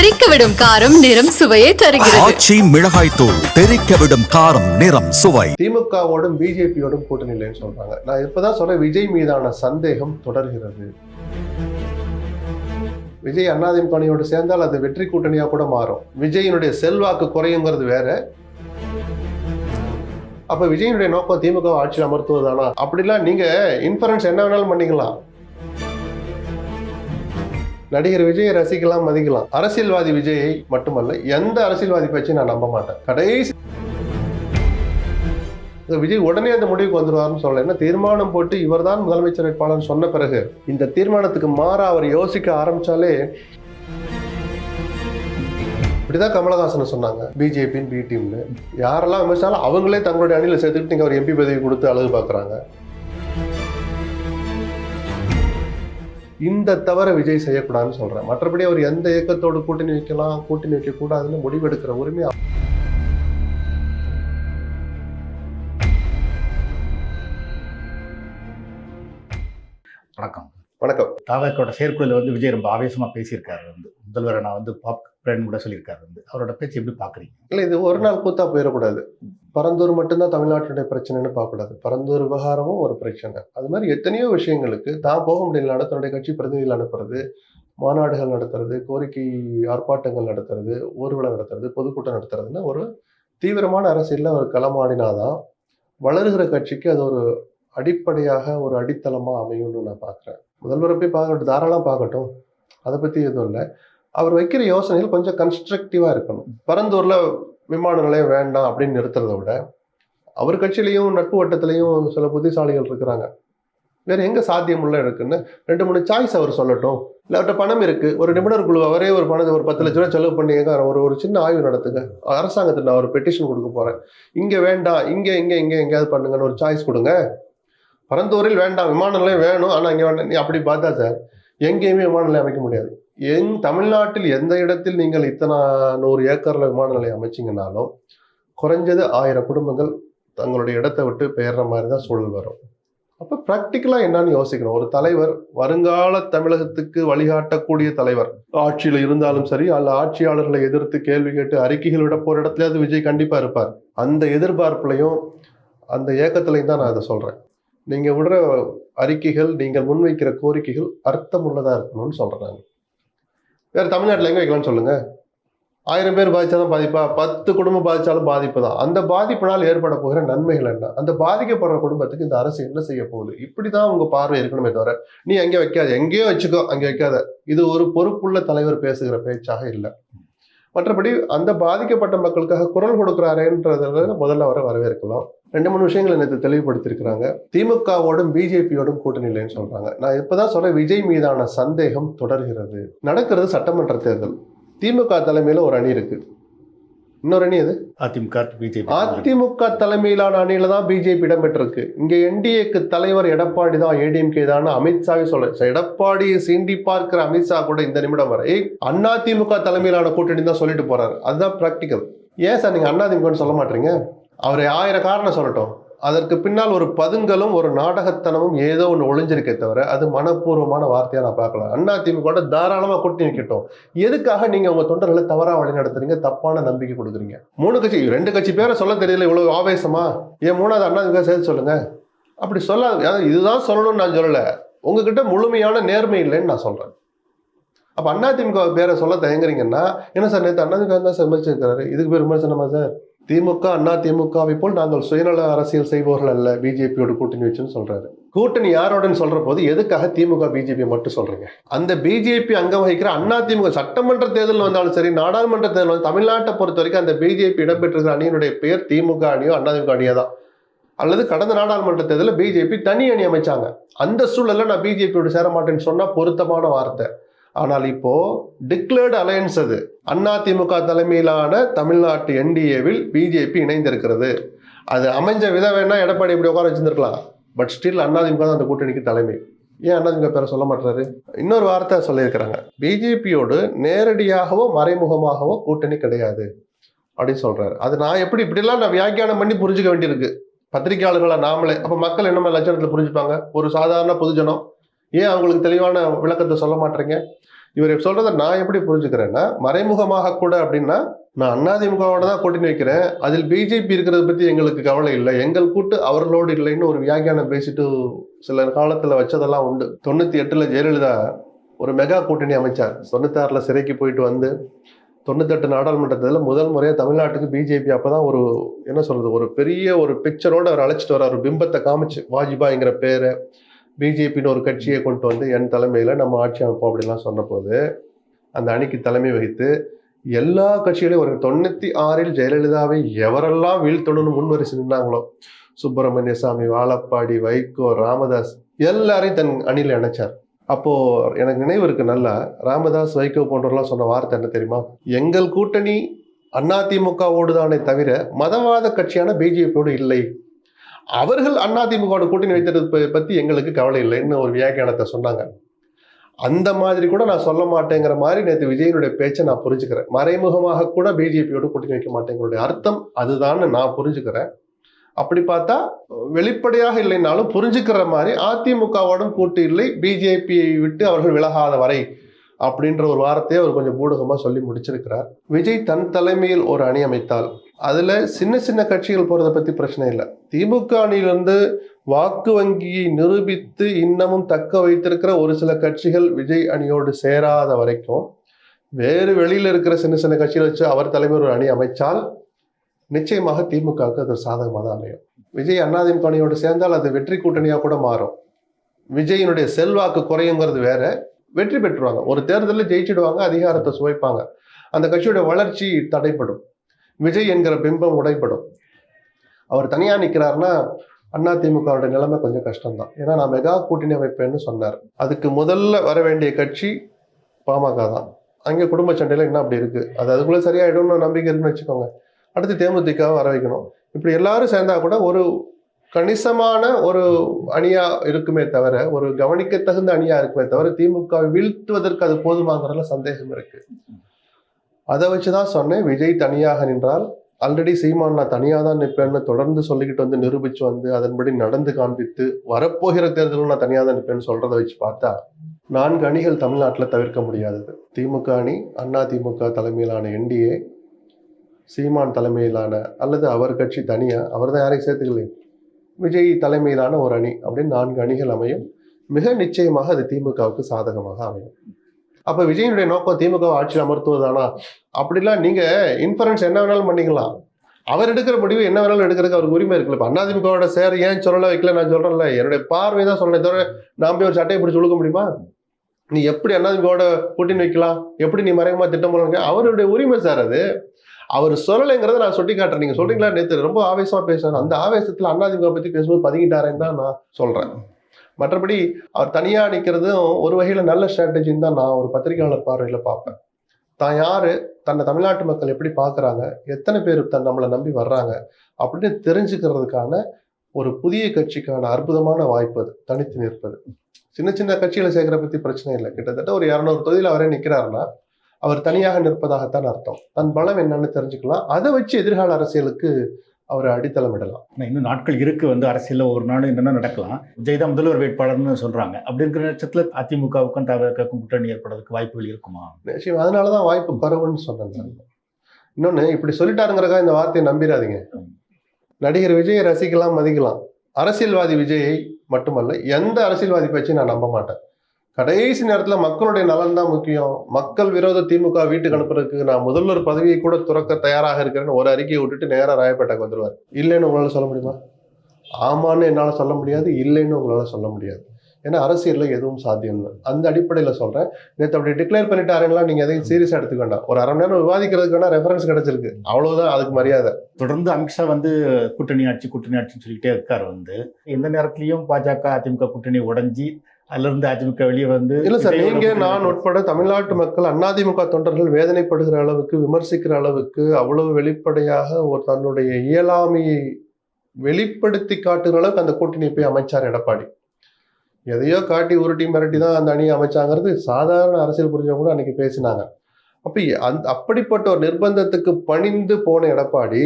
தெறிக்க விடும் காரம் நிறம் சுவையை தருகிறது. ஆச்சி மிளகாய் தூள் தெறிக்க விடும் காரம் நிறம் சுவை. திமுகவோடும் பிஜேபியோடும் கூட்டணி இல்லைன்னு சொல்றாங்க. நான் இப்பதான் சொல்றேன் விஜய் மீதான சந்தேகம் தொடர்கிறது. விஜய் அண்ணாதிமுக அணியோடு சேர்ந்தால் அது வெற்றி கூட்டணியா கூட மாறும். விஜயினுடைய செல்வாக்கு குறையுங்கிறது வேற. அப்ப விஜயினுடைய நோக்கம் திமுக ஆட்சியில் அமர்த்துவதானா? அப்படிலாம் நீங்க இன்ஃபரன்ஸ் என்ன வேணாலும் பண்ணிக்கலாம். நடிகர் விஜயை ரசிக்கலாம் மதிக்கலாம். அரசியல்வாதி விஜயை மட்டுமல்ல எந்த அரசியல்வாதி பேச்சையும் நான் நம்ப மாட்டேன். கடைசி இந்த விஜய் உடனே அந்த முடிவுக்கு வந்துருவாருன்னு சொல்லல. என்ன தீர்மானம் போட்டு இவர்தான் முதலமைச்சர் வேட்பாளர் சொன்ன பிறகு இந்த தீர்மானத்துக்கு மாற அவர் யோசிக்க ஆரம்பிச்சாலே இப்படிதான் கமலஹாசன் சொன்னாங்க பிஜேபின்னு பி டீம்னு யாரெல்லாம் விமர்சித்தாலும் அவங்களே தங்களுடைய அணியில் சேர்த்துக்கிட்டு நீங்கள் அவர் எம்பி பதவி கொடுத்து அழகு பார்க்குறாங்க. இந்த தவிர விஜய் செய்யக்கூடாதுன்னு சொல்றேன். மற்றபடி அவர் எந்த இயக்கத்தோடு கூட்டணி வைக்கலாம் கூட்டணி வைக்க கூடாதுன்னு முடிவெடுக்கிற உரிமை வணக்கம். வணக்கம். தாவக்கோட செயற்குழுல வந்து விஜய் ரொம்ப ஆவேசமா பேசியிருக்காரு வந்து. முதல்வரை நான் வந்து பாப் பிளான் கூட சொல்லியிருக்காரு வந்து. அவரோட பேச்சு எப்படி பார்க்குறீங்க இல்லை இது ஒரு நாள் கூத்தா போயிடக்கூடாது. பரந்தூர் மட்டும்தான் தமிழ்நாட்டுடைய பிரச்சனைன்னு பார்க்கக்கூடாது. பரந்தூர் விவகாரமும் ஒரு பிரச்சனை. அது மாதிரி எத்தனையோ விஷயங்களுக்கு தான் போக முடியலனால தன்னுடைய கட்சி பிரதிநிதிகள் அனுப்புறது மாநாடுகள் நடத்துறது கோரிக்கை ஆர்ப்பாட்டங்கள் நடத்துறது ஊர்வலம் நடத்துறது பொதுக்கூட்டம் நடத்துறதுன்னு ஒரு தீவிரமான அரசியலில் அவர் களமாடினாதான் வளருகிற கட்சிக்கு அது ஒரு அடிப்படையாக ஒரு அடித்தளமாக அமையும்னு நான் பார்க்குறேன். முதல்வரை போய் பார்க்கட்டும் தாராளம் பார்க்கட்டும். அதை பற்றி எதுவும் இல்லை. அவர் வைக்கிற யோசனைகள் கொஞ்சம் கன்ஸ்ட்ரக்டிவாக இருக்கணும். பரந்தூரில் விமான நிலையம் வேண்டாம் அப்படின்னு நிறுத்துறதை விட அவர் கட்சியிலையும் நட்பு வட்டத்திலையும் சில புத்திசாலிகள் இருக்கிறாங்க. வேற எங்க சாத்தியமுள்ள இருக்குன்னு ரெண்டு மூணு சாய்ஸ் அவர் சொல்லட்டும். இல்லை அவர்கிட்ட பணம் இருக்கு. ஒரு நிபுணர் குழு அவரே ஒரு பணத்தை ஒரு பத்து லட்ச ரூபா செலவு பண்ணி எங்க ஒரு ஒரு சின்ன ஆய்வு நடத்துங்க. அரசாங்கத்தில் நான் ஒரு பெட்டிஷன் கொடுக்க போறேன். இங்க வேண்டாம் இங்க இங்க இங்க எங்கேயாவது பண்ணுங்கன்னு ஒரு சாய்ஸ் கொடுங்க. பரந்தூரில் வேண்டாம் விமான நிலையம் வேணும். ஆனா இங்க வேண்டாம் நீ அப்படி பார்த்தா சார் எங்கேயுமே விமான நிலையம் அமைக்க முடியாது. எங் தமிழ்நாட்டில் எந்த இடத்தில் நீங்கள் இத்தனை நூறு ஏக்கர்ல விமான நிலையம் அமைச்சிங்கனாலும் குறைஞ்சது ஆயிரம் குடும்பங்கள் தங்களுடைய இடத்தை விட்டு பெயர்ற மாதிரி தான் சூழல் வரும். அப்போ ப்ராக்டிக்கலாக என்னன்னு யோசிக்கணும். ஒரு தலைவர் வருங்கால தமிழகத்துக்கு வழிகாட்டக்கூடிய தலைவர் ஆட்சியில் இருந்தாலும் சரி அல்ல ஆட்சியாளர்களை எதிர்த்து கேள்வி கேட்டு அறிக்கைகள் விட போகிற இடத்துலயாவது விஜய் கண்டிப்பாக இருப்பார். அந்த எதிர்பார்ப்புலையும் அந்த ஏக்கத்துலையும் தான் நான் அதை சொல்கிறேன் நீங்கள் விடுற அறிக்கைகள் நீங்கள் முன்வைக்கிற கோரிக்கைகள் அர்த்தமுள்ளதாக இருக்கணும்னு சொல்கிறேன் நான். வேறு தமிழ்நாட்டில் எங்கே வைக்கலாம்னு சொல்லுங்கள் ஆயிரம் பேர் பாதித்தாலும் பாதிப்பா? பத்து குடும்பம் பாதித்தாலும் பாதிப்பு தான் அந்த பாதிப்பினால் ஏற்பட போகிற நன்மைகள் என்ன? அந்த பாதிக்கப்படுற குடும்பத்துக்கு இந்த அரசு என்ன செய்ய போகுது? இப்படி தான் உங்கள் பார்வை இருக்கணுமே தவிர நீ அங்கே வைக்காத. எங்கேயோ வச்சுக்கோ அங்கே வைக்காத. இது ஒரு பொறுப்புள்ள தலைவர் பேசுகிற பேச்சாக இல்லை. மற்றபடி அந்த பாதிக்கப்பட்ட மக்களுக்காக குரல் கொடுக்குறாருன்றத முதல்ல அவரை வரவேற்கலாம். ரெண்டு மூணு விஷயங்கள் எனக்கு தெளிவுபடுத்தியிருக்கிறாங்க. திமுகவோடும் பிஜேபியோடும் கூட்டணி இல்லைன்னு சொல்றாங்க. நான் இப்பதான் சொல்றேன் விஜய் மீதான சந்தேகம் தொடர்கிறது. நடக்கிறது சட்டமன்ற தேர்தல். திமுக தலைமையில ஒரு அணி இருக்கு. இன்னொரு அணி அது அதிமுக பிஜேபி. அதிமுக தலைமையிலான அணியில தான் பிஜேபி இடம்பெற்றிருக்கு. இங்க என்டிஏக்கு தலைவர் எடப்பாடி தான் ஏடிஎம்கே தான் அமித்ஷாவே சொல்ல. எடப்பாடியை சீண்டி பார்க்கிற அமித்ஷா கூட இந்த நிமிடம் வரை அண்ணா திமுக தலைமையிலான கூட்டணி தான் சொல்லிட்டு போறாரு. அதுதான் பிராக்டிக்கல் ஏன் சார் நீங்க அண்ணா திமுகன்னு சொல்ல மாட்டீங்க? அவர் ஆயிரம் காரணம் சொல்லட்டும். அதற்கு பின்னால் ஒரு பதுங்கலும் ஒரு நாடகத்தனமும் ஏதோ ஒன்று ஒளிஞ்சிருக்கே தவிர அது மனப்பூர்வமான வார்த்தையாக நான் பார்க்கலாம் அண்ணா திமுக தாராளமாக கூட்டி நிற்கட்டும் எதுக்காக நீங்கள் உங்கள் தொண்டர்களை தவறாக வழி நடத்துறீங்க தப்பான நம்பிக்கை கொடுக்குறீங்க. மூணு கட்சி ரெண்டு கட்சி பேரை சொல்ல தெரியல இவ்வளோ ஆவேசமா? ஏன் மூணாவது அண்ணா திமுக சேர்த்து சொல்லுங்க. அப்படி சொல்லாது. இதுதான் சொல்லணும்னு நான் சொல்லலை. உங்ககிட்ட முழுமையான நேர்மை இல்லைன்னு நான் சொல்கிறேன் அப்போ அண்ணா திமுக பேரை சொல்ல தயங்குறீங்கன்னா என்ன சார் நேற்று அண்ணா திமுக தான் சார் விமர்சிச்சிருக்காரு? இதுக்கு பேர் விமர்சனமா சார்? திமுக அண்ணா திமுகவை போல் நாங்கள் சுயநல அரசியல் செய்பவர்கள் அல்ல பிஜேபியோட கூட்டணி வச்சுன்னு சொல்றாரு. கூட்டணி யாரோடன்னு சொல்ற போது எதுக்காக திமுக பிஜேபி மட்டும் சொல்றீங்க? அந்த பிஜேபி அங்கம் வகிக்கிற அண்ணா திமுக சட்டமன்ற தேர்தல் வந்தாலும் சரி நாடாளுமன்ற தேர்தல் வந்து தமிழ்நாட்டை பொறுத்த வரைக்கும் அந்த பிஜேபி இடம்பெற்றிருக்கிற அணியினுடைய பெயர் திமுக அணியோ அண்ணா திமுக அணியோ தான். அல்லது கடந்த நாடாளுமன்ற தேர்தலில் பிஜேபி தனி அணி அமைச்சாங்க. அந்த சூழல்ல நான் பிஜேபியோட சேர மாட்டேன்னு சொன்னா பொருத்தமான வார்த்தை. ஆனால் இப்போ டிக்ளேர்டு அலையன்ஸ் அது. அதிமுக தலைமையிலான தமிழ்நாட்டு என்டிஏவில் பிஜேபி இணைந்திருக்கிறது. அது அமைஞ்ச விதம் வேணா எடப்பாடி இப்படி உட்கார வச்சிருந்துருக்கலாம். பட் ஸ்டில் அதிமுக தான் அந்த கூட்டணிக்கு தலைமை. ஏன் அதிமுக பேரை சொல்ல மாட்டாரு இன்னொரு வார்த்தை சொல்லியிருக்கிறாங்க. பிஜேபியோடு நேரடியாகவோ மறைமுகமாகவோ கூட்டணி கிடையாது. அப்படின்னு சொல்றாரு. அது நான் எப்படி இப்படிலாம் நான் வியாக்கியானம் பண்ணி புரிஞ்சுக்க வேண்டியிருக்கு. பத்திரிகையாளர்களா நாமளே. அப்போ மக்கள் என்ன மாதிரி லட்சணத்தில் புரிஞ்சுப்பாங்க? ஒரு சாதாரண பொதுஜனம் ஏன் அவங்களுக்கு தெளிவான விளக்கத்தை சொல்ல மாட்டேறீங்க? இவர் சொல்றதை நான் எப்படி புரிஞ்சுக்கிறேன்னா மறைமுகமாக கூட அப்படின்னா நான் அதிமுகவோட தான் கூட்டணி வைக்கிறேன். அதில் பிஜேபி இருக்கிறத பத்தி எங்களுக்கு கவலை இல்லை. எங்கள் கூட்டு அவர்களோடு இல்லைன்னு ஒரு வியாக்கியானம் பேசிட்டு சில காலத்துல வச்சதெல்லாம் உண்டு. தொண்ணூத்தி எட்டுல ஜெயலலிதா ஒரு மெகா கூட்டணி அமைச்சார். தொண்ணூத்தாறுல சிறைக்கு போயிட்டு வந்து தொண்ணூத்தெட்டு நாடாளுமன்றத்தில் முதல் முறையாக தமிழ்நாட்டுக்கு பிஜேபி அப்பதான் ஒரு என்ன சொல்றது ஒரு பெரிய ஒரு பிக்சரோட அவர் அழைச்சிட்டு வர ஒரு பிம்பத்தை காமிச்சு வாஜ்பாய்ங்கிற பேரை. பிஜேபின்னு ஒரு கட்சியை கொண்டு வந்து என் தலைமையில் நம்ம ஆட்சி அமைப்போம் அப்படிலாம் சொன்னபோது அந்த அணிக்கு தலைமை வகித்து எல்லா கட்சிகளையும் ஒரு தொண்ணூத்தி ஆறில் ஜெயலலிதாவை எவரெல்லாம் வீழ்த்தணும்னு முன்வரிசை நின்னாங்களோ சுப்பிரமணிய சாமி வாழப்பாடி வைகோ ராமதாஸ் எல்லாரையும் தன் அணியில் இணைச்சார். அப்போ எனக்கு நினைவு இருக்கு நல்லா ராமதாஸ் வைகோ போன்றவர்கள்லாம் சொன்ன வார்த்தை என்ன தெரியுமா? எங்கள் கூட்டணி அதிமுகவோடு தானே தவிர மதவாத கட்சியான பிஜேபியோடு இல்லை. அவர்கள் அதிமுகவோட கூட்டணி வைத்தது பற்றி எங்களுக்கு கவலை இல்லைன்னு ஒரு வியாக்கியானத்தை சொன்னாங்க. அந்த மாதிரி கூட நான் சொல்ல மாட்டேங்கிற மாதிரி நேற்று விஜயனுடைய பேச்சை நான் புரிஞ்சுக்கிறேன். மறைமுகமாக கூட பிஜேபியோட கூட்டணி வைக்க மாட்டேங்கிறோடைய அர்த்தம் அதுதான்னு நான் புரிஞ்சுக்கிறேன். அப்படி பார்த்தா வெளிப்படையாக இல்லைனாலும் புரிஞ்சுக்கிற மாதிரி அதிமுகவோடும் கூட்டு இல்லை பிஜேபியை விட்டு அவர்கள் விலகாத வரை அப்படின்ற ஒரு வார்த்தையை அவர் கொஞ்சம் பூடகமா சொல்லி முடிச்சிருக்கிறார். விஜய் தன் தலைமையில் ஒரு அணி அமைத்தால் அதுல சின்ன சின்ன கட்சிகள் போகிறத பத்தி பிரச்சனை இல்லை. திமுக அணியிலிருந்து வாக்கு வங்கியை நிரூபித்து இன்னமும் தக்க வைத்திருக்கிற ஒரு சில கட்சிகள் விஜய் அணியோடு சேராத வரைக்கும் வேறு வெளியில இருக்கிற சின்ன சின்ன கட்சிகளை வச்சு அவர் தலைமையில் ஒரு அணி அமைச்சால் நிச்சயமாக திமுகவுக்கு அது ஒரு சாதகமாக தான் அமையும். விஜய் அண்ணாதிமுக அணியோடு சேர்ந்தால் அது வெற்றி கூட்டணியாக கூட மாறும். விஜயினுடைய செல்வாக்கு குறையுங்கிறது வேற. வெற்றி பெற்றுவாங்க ஒரு தேர்தலில் ஜெயிச்சிடுவாங்க அதிகாரத்தை சுவைப்பாங்க. அந்த கட்சியோட வளர்ச்சி தடைப்படும் விஜய் என்கிற பிம்பம் உடைப்படும் அவர் தனியா நிற்கிறாருன்னா அண்ணா திமுகவோட நிலைமை கொஞ்சம் கஷ்டம்தான். ஏன்னா நான் மெகா கூட்டணி அமைப்பேன்னு சொன்னார். அதுக்கு முதல்ல வர வேண்டிய கட்சி பாமக தான். அங்கே குடும்ப சண்டையில் என்ன அப்படி இருக்கு. அது அதுக்குள்ள சரியாயிடும்னு நம்பிக்கை இருக்குன்னு வச்சுக்கோங்க. அடுத்து தேமுதிகவை வர வைக்கணும். இப்படி எல்லாரும் சேர்ந்தா கூட ஒரு கணிசமான ஒரு அணியா இருக்குமே தவிர ஒரு கவனிக்க தகுந்த அணியா இருக்குமே தவிர திமுக வீழ்த்துவதற்கு அது போதுமாங்கிறதுல சந்தேகம் இருக்கு. அதை வச்சுதான் சொன்னேன் விஜய் தனியாக நின்றால் ஆல்ரெடி சீமான் நான் தனியாக தான் நிற்பேன்னு தொடர்ந்து சொல்லிக்கிட்டு வந்து நிரூபிச்சு வந்து அதன்படி நடந்து காண்பித்து வரப்போகிற தேர்தலும் நான் தனியாக தான் நிற்பேன்னு சொல்றதை வச்சு பார்த்தா நான்கு அணிகள் தமிழ்நாட்டில் தவிர்க்க முடியாதது. திமுக அணி அண்ணா திமுக தலைமையிலான என்டிஏ சீமான் தலைமையிலான அல்லது அவர் கட்சி தனியாக அவர் தான் யாரையும் சேர்த்துக்கலையே. விஜய் தலைமையிலான ஒரு அணி அப்படின்னு நான்கு அணிகள் அமையும். மிக நிச்சயமாக அது திமுகவுக்கு சாதகமாக அமையும். அப்போ விஜயனுடைய நோக்கம் திமுக ஆட்சியில் அமர்த்துவதானா? அப்படிலாம் நீங்கள் இன்ஃபரன்ஸ் என்ன வேணாலும் பண்ணிக்கலாம். அவர் எடுக்கிற முடிவு என்ன வேணாலும் எடுக்கிறதுக்கு அவருக்கு உரிமை இருக்குல்ல. இப்போ அதிமுகவோட சேர் ஏன் சொல்லலை வைக்கல நான் சொல்கிறேன்ல என்னுடைய பார்வை தான் சொன்னேன் தவிர நான் போய் ஒரு சட்டையை பிடிச்சி உழுக்க முடியுமா? நீ எப்படி அதிமுகவோட கூட்டின்னு வைக்கலாம்? எப்படி நீ மறைமுகமா திட்டம் போடுறீங்க அவருடைய உரிமை சார் அது. அவர் சொல்லலைங்கிறத நான் சுட்டி காட்டுறேன் நீங்க சொல்றீங்களா? நேற்று ரொம்ப ஆவேசமா பேசுறாரு. அந்த ஆவேசத்துல அண்ணாதிமுக பத்தி பேசும்போது பதுங்கிட்டாரேன்னு தான் நான் சொல்றேன். மற்றபடி அவர் தனியா நிற்கிறதும் ஒரு வகையில நல்ல ஸ்ட்ராட்டஜின்னு தான் நான் ஒரு பத்திரிகையாளர் பார்வையில பார்ப்பேன். தான் யாரு? தன்னை தமிழ்நாட்டு மக்கள் எப்படி பார்க்குறாங்க? எத்தனை பேர் தன் நம்மளை நம்பி வர்றாங்க? அப்படின்னு தெரிஞ்சுக்கிறதுக்கான ஒரு புதிய கட்சிக்கான அற்புதமான வாய்ப்பு அது. தனித்து நிற்பது. சின்ன சின்ன கட்சிகளை சேர்க்கிற பற்றி பிரச்சனை இல்லை. கிட்டத்தட்ட ஒரு இரநூறு தொகுதியில் அவரே நிற்கிறாருன்னா அவர் தனியாக நிற்பதாகத்தான் அர்த்தம். தன் பலம் என்னன்னு தெரிஞ்சுக்கலாம். அதை வச்சு எதிர்கால அரசியலுக்கு அவர் அடித்தளம் இடலாம் ஆனா இன்னும் நாட்கள் இருக்கு. வந்து அரசியல்ல ஒரு நாள் என்னென்ன நடக்கலாம். விஜய் தான் முதல்வர் வேட்பாளர்னு சொல்றாங்க. அப்படி இருக்கிற பட்சத்துல அதிமுகவுக்கும் தவிர்க்கும் கூட்டணி ஏற்படுறதுக்கு வாய்ப்புகள் இருக்குமா? நிச்சயம். அதனாலதான் வாய்ப்பு பரவுன்னு சொன்னேன் நான். இன்னொன்னு இப்படி சொல்லிட்டாருங்கிறக்கா இந்த வார்த்தையை நம்பிடாதீங்க. நடிகர் விஜயை ரசிக்கலாம் மதிக்கலாம். அரசியல்வாதி விஜயை மட்டுமல்ல எந்த அரசியல்வாதி பேச்சையும் நான் நம்ப மாட்டேன். கடைசி நேரத்தில் மக்களுடைய நலன் தான் முக்கியம். மக்கள் விரோத திமுக வீட்டுக்கு அனுப்புறதுக்கு நான் முதல்வர் பதவியை கூட துறக்க தயாராக இருக்கிறேன்னு ஒரு அறிக்கையை விட்டுட்டு நேராக ராயப்பேட்டைக்கு வந்துருவார். இல்லைன்னு உங்களால் சொல்ல முடியுமா? ஆமான்னு என்னால் சொல்ல முடியாது இல்லைன்னு உங்களால் சொல்ல முடியாது. ஏன்னா அரசியலில் எதுவும் சாத்தியம் இல்லை. அந்த அடிப்படையில் சொல்கிறேன் நேற்று அப்படி டிக்ளேர் பண்ணிட்டாருங்களா நீங்கள் எதையும் சீரியஸாக எடுத்துக்க வேண்டாம். ஒரு அரை மணி நேரம் விவாதிக்கிறதுக்கு வேணால் ரெஃபரன்ஸ் கிடைச்சிருக்கு. அவ்வளோதான் அதுக்கு மரியாதை. தொடர்ந்து அமித்ஷா வந்து கூட்டணி ஆட்சி கூட்டணி ஆட்சின்னு சொல்லிக்கிட்டே இருக்கார் வந்து. எந்த நேரத்துலையும் பாஜக அதிமுக கூட்டணி உடஞ்சி அதுல இருந்து அதிமுக வெளியே வந்து இல்ல சார் விஜயோட நீங்க கூட்டணி நான் உட்பட தமிழ்நாட்டு மக்கள் அதிமுக தொண்டர்கள் வேதனைப்படுகிற அளவுக்கு விமர்சிக்கிற அளவுக்கு அவ்வளவு வெளிப்படையாக ஒரு தன்னுடைய இயலாமையை வெளிப்படுத்தி காட்டுகிற அளவுக்கு அந்த கூட்டணியை போய் அமைச்சார் எடப்பாடி. எதையோ காட்டி உருட்டி மிரட்டி தான் அந்த அணியை அமைச்சாங்கிறது சாதாரண அரசியல் புரிஞ்சவங்க கூட அன்னைக்கு பேசினாங்க. அப்ப அந்த அப்படிப்பட்ட ஒரு நிர்பந்தத்துக்கு பணிந்து போன எடப்பாடி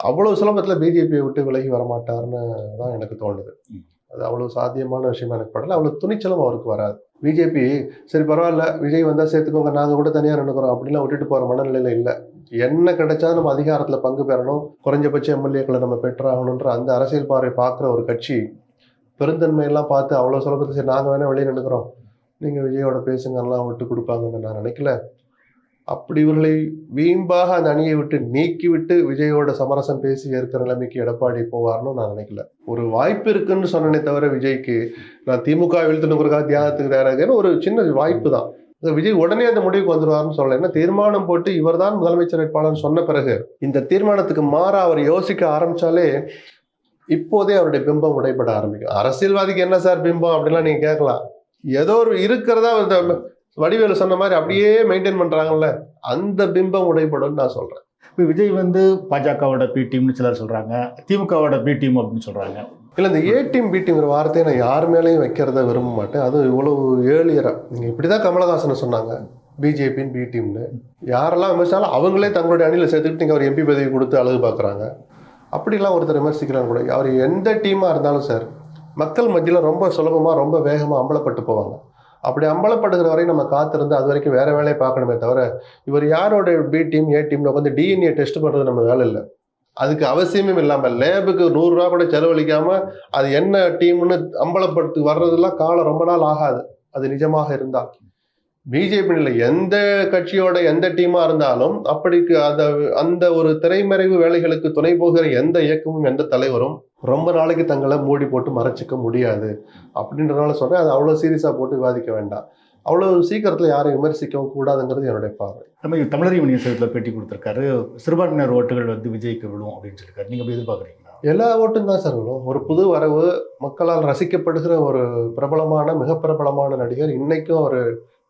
அவ்வளவு சுலபத்துல பிஜேபியை விட்டு விலகி வரமாட்டார்னு தான் எனக்கு தோணுது. அது அவ்வளோ சாத்தியமான விஷயமா எனக்கு படல. அவ்வளோ துணிச்சலும் அவருக்கு வராது. பிஜேபி சரி பரவாயில்ல விஜய் வந்தால் சேர்த்துக்கோங்க நாங்கள் கூட தனியாக நினைக்கிறோம் அப்படிலாம் விட்டுட்டு போகிற மனநிலையில் இல்லை. என்ன கிடைச்சா நம்ம அதிகாரத்தில் பங்கு பெறணும். குறைஞ்சபட்ச எம்எல்ஏக்களை நம்ம பெற்றாகணுன்ற அந்த அரசியல் பார்வை பார்க்குற ஒரு கட்சி பெருந்தன்மையெல்லாம் பார்த்து அவ்வளோ சுலபத்தை சரி நாங்கள் வேணால் வெளியே நினைக்கிறோம் நீங்கள் விஜயோட பேசுங்கலாம் விட்டு கொடுப்பாங்கன்னு நான் நினைக்கல. அப்படி இவர்களை வீம்பாக அந்த அணியை விட்டு நீக்கிவிட்டு விஜயோட சமரசம் பேசி ஏற்கிற நிலைமைக்கு எடப்பாடி போவார்னு நான் நினைக்கல. ஒரு வாய்ப்பு இருக்குன்னு சொன்னனே தவிர விஜய்க்கு நான் திமுக வீழ்த்தணுங்கிறக்காக தியாகத்துக்கு தயாராகிறேன் ஒரு சின்ன வாய்ப்பு தான். விஜய் உடனே அந்த முடிவுக்கு வந்துடுவார்னு சொல்லல. ஏன்னா தீர்மானம் போட்டு இவர்தான் முதலமைச்சர் வேட்பாளர் சொன்ன பிறகு இந்த தீர்மானத்துக்கு மாற அவர் யோசிக்க ஆரம்பிச்சாலே இப்போதே அவருடைய பிம்பம் உடைபட ஆரம்பிக்கும். அரசியல்வாதிக்கு என்ன சார் பிம்பம் அப்படிலாம் நீங்க கேட்கலாம். ஏதோ ஒரு இருக்கிறதா வடிவேலு சொன்ன மாதிரி அப்படியே மெயின்டைன் பண்றாங்கல்ல அந்த பிம்பம் உடைபடும் நான் சொல்றேன். இப்போ விஜய் வந்து பாஜகவோட பி டீம்னு சிலர் சொல்றாங்க திமுகவோட பி டீம் அப்படின்னு சொல்றாங்க. இல்லை இந்த ஏ டீம் பி டீம்ங்கிற வார்த்தையை நான் யார் மேலேயும் வைக்கிறத விரும்ப மாட்டேன். அதுவும் இவ்வளவு ஏழியரா. நீங்கள் இப்படி தான் கமலஹாசனை சொன்னாங்க பிஜேபின்னு பி டீம்னு யாரெல்லாம் விமர்சிச்சாலும் அவங்களே தங்களுடைய அணியில் சேர்த்துக்கிட்டு நீங்கள் அவர் எம்பி பதவி கொடுத்து அழகு பார்க்குறாங்க. அப்படிலாம் ஒருத்தர் விமர்சிக்கிறாங்க கூட. அவர் எந்த டீமாக இருந்தாலும் சார் மக்கள் மத்தியில் ரொம்ப சுலபமாக ரொம்ப வேகமாக அம்பலப்பட்டு போவாங்க. அப்படி அம்பலப்படுகிற வரை நம்ம காத்திருந்து அது வரைக்கும் வேற வேலையை பார்க்கணுமே தவிர இவர் யாரோட பி டீம் ஏ டீம்ல உட்காந்து டிஎன்ஏ டெஸ்ட் பண்ணுறது நம்ம வேலை இல்லை. அதுக்கு அவசியமும் இல்லாமல் லேபுக்கு நூறுரூவா கூட செலவழிக்காம அது என்ன டீம்னு அம்பலப்படுத்தி வர்றதெல்லாம் காலம் ரொம்ப நாள் ஆகாது. அது நிஜமாக இருந்தால் பிஜேபி இல்லை எந்த கட்சியோட எந்த டீமா இருந்தாலும் அப்படிக்கு அந்த அந்த ஒரு திரைமறைவு வேலைகளுக்கு துணை போகிற எந்த இயக்கமும் எந்த தலைவரும் ரொம்ப நாளைக்கு தங்களை மூடி போட்டு மறைச்சிக்க முடியாது. அப்படின்றனால சொல்றேன். அதை அவ்வளோ சீரியஸாக போட்டு விவாதிக்க வேண்டாம். அவ்வளோ சீக்கிரத்தில் யாரையும் விமர்சிக்கவும் கூடாதுங்கிறது என்னுடைய பார்வை. நம்ம தமிழர் யூனியன் சேவத்தில் பேட்டி கொடுத்துருக்காரு. சிறுபான்மையினர் ஓட்டுகள் வந்து விஜய்க்கு விழும் அப்படின்னு சொல்லியிருக்காரு. நீங்க எப்படி எதிர்பார்க்குறீங்களா? எல்லா ஓட்டும் தான் சார் விழும். ஒரு புது வரவு மக்களால் ரசிக்கப்படுகிற ஒரு பிரபலமான மிக பிரபலமான நடிகர் இன்னைக்கும் ஒரு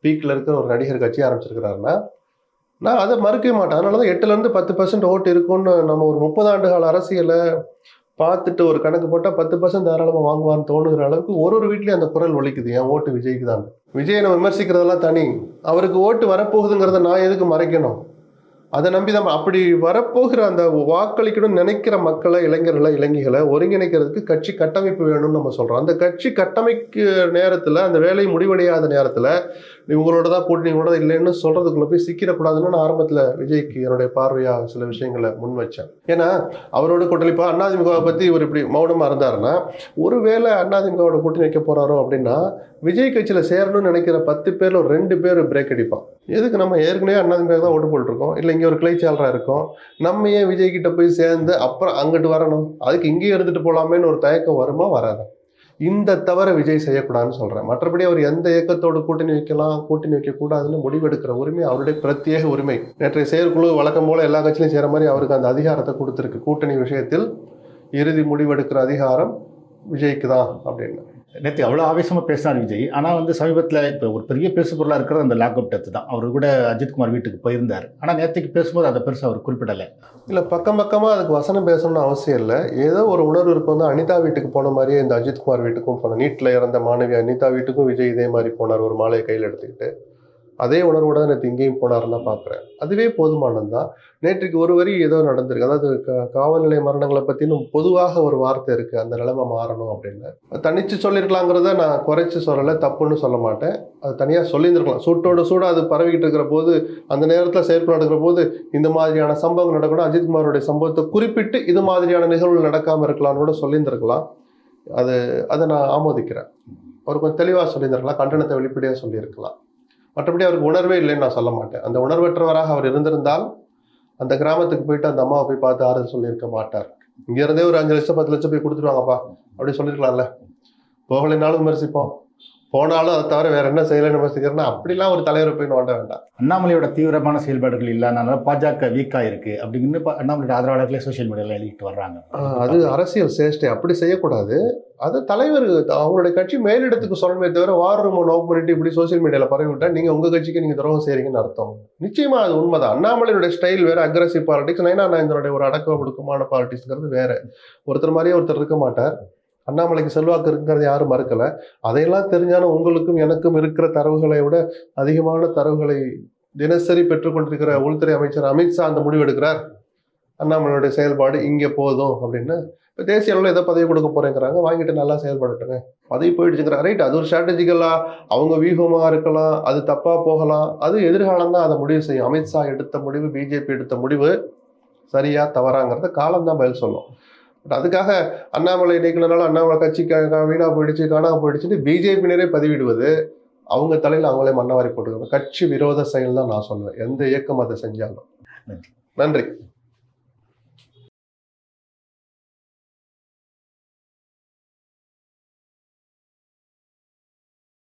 பீக்கில் இருக்கிற ஒரு நடிகர் கட்சி ஆரம்பிச்சிருக்கிறாருன்னா நான் அதை மறுக்கவே மாட்டேன். அதனால தான் எட்டுலேருந்து பத்து பர்சன்ட் ஓட்டு இருக்கும்னு நம்ம ஒரு முப்பது ஆண்டு கால அரசியலை பார்த்துட்டு ஒரு கணக்கு போட்டால் பத்து பர்சன்ட் தாராளமாக வாங்குவான்னு தோணுகிற அளவுக்கு ஒரு ஒரு வீட்லேயும் அந்த குரல் ஒழிக்குது என் ஓட்டு விஜய்க்கு தான்? விஜயை நம்ம விமர்சிக்கிறதெல்லாம் தனி. அவருக்கு ஓட்டு வரப்போகுதுங்கிறத நான் எதுக்கு மறைக்கணும்? அதை நம்பி தான் அப்படி வரப்போகிற அந்த வாக்களிக்கணும்னு நினைக்கிற மக்களை இளைஞர்களை இளைஞர்களை ஒருங்கிணைக்கிறதுக்கு கட்சி கட்டமைப்பு வேணும்னு நம்ம சொல்கிறோம் அந்த கட்சி கட்டமைக்க நேரத்தில் அந்த வேலை முடிவடையாத நேரத்தில் இவங்களோட தான் கூட்டணி கூட இல்லைன்னு சொல்கிறதுக்குள்ளே போய் சிக்கிடக்கூடாதுன்னு நான் ஆரம்பத்தில் விஜய்க்கு என்னுடைய பார்வையாக சில விஷயங்களை முன் வச்சேன். ஏன்னா அவரோட கூட்டணி இப்போ அண்ணாதிமுகவை பற்றி இவர் இப்படி மௌனமாக இருந்தாருன்னா ஒருவேளை அண்ணாதிமுகவோட கூட்டணி வைக்க போகிறாரோ அப்படின்னா விஜய் கட்சியில் சேரணும்னு நினைக்கிற பத்து பேரில் ஒரு ரெண்டு பேர் பிரேக் அடிப்பான். எதுக்கு நம்ம ஏற்கனவே அண்ணாதிமுக தான் ஓட்டு போட்டுருக்கோம்? இல்லை இங்கே ஒரு கிளைச்சாளராக இருக்கும். நம்ம ஏன் விஜய் கிட்ட போய் சேர்ந்து அப்புறம் அங்கிட்டு வரணும்? அதுக்கு இங்கேயும் எடுத்துகிட்டு போகலாமேன்னு ஒரு தயக்கம் வருமா? வராதா? இந்த தவிர விஜய் செய்யக்கூடாதுன்னு சொல்கிறேன் மற்றபடி அவர் எந்த இயக்கத்தோடு கூட்டணி வைக்கலாம் கூட்டணி வைக்கக்கூடாதுன்னு முடிவெடுக்கிற உரிமை அவருடைய பிரத்யேக உரிமை. நேற்றைய செயற்குழு வழக்கம் போல எல்லா கட்சியிலும் செய்கிற மாதிரி அவருக்கு அந்த அதிகாரத்தை கொடுத்துருக்கு. கூட்டணி விஷயத்தில் இறுதி முடிவெடுக்கிற அதிகாரம் விஜய்க்கு தான் அப்படின்னு நேற்று அவ்வளோ ஆவேசமாக பேசினார் விஜய். ஆனால் வந்து சமீபத்தில் இப்போ ஒரு பெரிய பேசு பொருளாக இருக்கிறது அந்த லாக்அப் டெத்து தான். அவர் கூட அஜித்குமார் வீட்டுக்கு போயிருந்தார். ஆனால் நேற்றுக்கு பேசும்போது அதை பெருசாக அவர் குறிப்பிடலை. இல்லை பக்கம் பக்கமாக அதுக்கு வசனம் பேசணும்னு அவசியம் இல்லை. ஏதோ ஒரு உணர்வு இருக்கும் வந்து அனிதா வீட்டுக்கு போன மாதிரியே இந்த அஜித்குமார் வீட்டுக்கும் போனோம் நீட்டில் இறந்த மாணவி அனிதா வீட்டுக்கும் விஜய் இதே மாதிரி போனார். ஒரு மாலையை கையில் எடுத்துக்கிட்டு. அதே உணர்வோட தான் நேற்று இங்கேயும் போனாருன்னு தான் பார்க்குறேன் அதுவே போதுமானது தான் நேற்றுக்கு ஒரு வரி ஏதோ நடந்திருக்கு. அதாவது க- காவல் நிலைய மரணங்களை பற்றினும் பொதுவாக ஒரு வார்த்தை இருக்குது அந்த நிலைமை மாறணும் அப்படின்னு. தனித்து சொல்லியிருக்கலாங்கிறத நான் குறைச்சி சொல்லலை. தப்புன்னு சொல்ல மாட்டேன். அது தனியாக சொல்லியிருந்துருக்கலாம். சூட்டோட சூடாக அது பரவிக்கிட்டு இருக்கிற போது அந்த நேரத்தில் செயற்பு நடக்கிற போது இந்த மாதிரியான சம்பவங்கள் நடக்கணும் அஜித்குமாரோடைய சம்பவத்தை குறிப்பிட்டு இது மாதிரியான நிகழ்வுகள் நடக்காமல் இருக்கலாம்னு கூட சொல்லியிருந்திருக்கலாம். அது அதை நான் ஆமோதிக்கிறேன். அவர் கொஞ்சம் தெளிவாக சொல்லியிருந்திருக்கலாம். கண்டனத்தை வெளிப்படையாக சொல்லியிருக்கலாம். மற்றபடி அவருக்கு உணர்வே இல்லைன்னு நான் சொல்ல மாட்டேன். அந்த உணர்வற்றவராக அவர் இருந்திருந்தால் அந்த கிராமத்துக்கு போயிட்டு அந்த அம்மாவை போய் பார்த்து ஆறுதல் சொல்லியிருக்க மாட்டார். இங்க இருந்தே ஒரு அஞ்சு லட்சம் பத்து லட்சம் போய் கொடுத்துருவாங்கப்பா அப்படி சொல்லியிருக்கலாம்ல. போகலைனாலும் விமர்சிப்போம். போனாலும் அதை தவிர வேற என்ன செய்யலைன்னு விமர்சிக்கிறேன்னா அப்படிலாம் ஒரு தலைவரை போய் நோண்ட வேண்டாம். அண்ணாமலையோட தீவிரமான செயல்பாடுகள் இல்லாதனால பாஜக வீக்காக இருக்குது அப்படின்னு பா- அண்ணாமலையோட ஆதரவாளர்களே சோஷியல் மீடியாவில் எழுதிட்டு வர்றாங்க. அது அரசியல் சேஷ்டை. அப்படி செய்யக்கூடாது. அது தலைவர் அவங்களுடைய கட்சி மேலிடத்துக்கு சொல்லணுமே தவிர வார் ரூம் நோக் பண்ணிட்டு இப்படி சோஷியல் மீடியாவில் பரவி விட்டா நீங்கள் உங்கள் கட்சிக்கு நீங்கள் துரோகம் செய்கிறீங்கன்னு அர்த்தம். நிச்சயமாக அது உண்மைதான். அண்ணாமலையுடைய ஸ்டைல் வேறு அக்ரஸிவ் பாலிடிக்ஸ் நைனா நாயந்தனுடைய ஒரு அடக்க ஒடுக்கமான பாலிடிக்ஸ்ங்கிறது வேறு. ஒருத்தர் மாதிரியே ஒருத்தர் இருக்க மாட்டார். அண்ணாமலைக்கு செல்வாக்கு இருக்குங்கிறது யாரும் மறுக்கலை. அதையெல்லாம் தெரிஞ்சாலும் உங்களுக்கும் எனக்கும் இருக்கிற தரவுகளை விட அதிகமான தரவுகளை தினசரி பெற்றுக்கொண்டிருக்கிற உள்துறை அமைச்சர் அமித்ஷா அந்த முடிவு எடுக்கிறார். அண்ணாமலையுடைய செயல்பாடு இங்கே போதும் அப்படின்னு இப்போ தேசிய அளவில் எதை பதவி கொடுக்க போறேங்கிறாங்க. வாங்கிட்டு நல்லா செயல்படட்டுங்க. பதவி போயிடுச்சுங்கிறாங்க ரைட் அது ஒரு ஸ்ட்ராட்டஜிக்கலாக அவங்க வியூகமாக இருக்கலாம் அது தப்பாக போகலாம். அது எதிர்காலம் தான் அதை முடிவு செய்யும். அமித்ஷா எடுத்த முடிவு பிஜேபி எடுத்த முடிவு சரியா தவறாங்கிறத காலம் தான் பதில் சொல்லும். பட் அதுக்காக அண்ணாமலை நீக்கினாலும் அண்ணாமலை கட்சி க- வீணா போயிடுச்சு காணாம போயிடுச்சுன்னு பிஜேபியினரே பதிவிடுவது அவங்க தலையில் அவங்களே மண்ணவாரி போட்டுக்கணும். கட்சி விரோத செயல் தான் நான் சொல்லுவேன். எந்த இயக்கம் அதை செஞ்சாலும். நன்றி. நன்றி.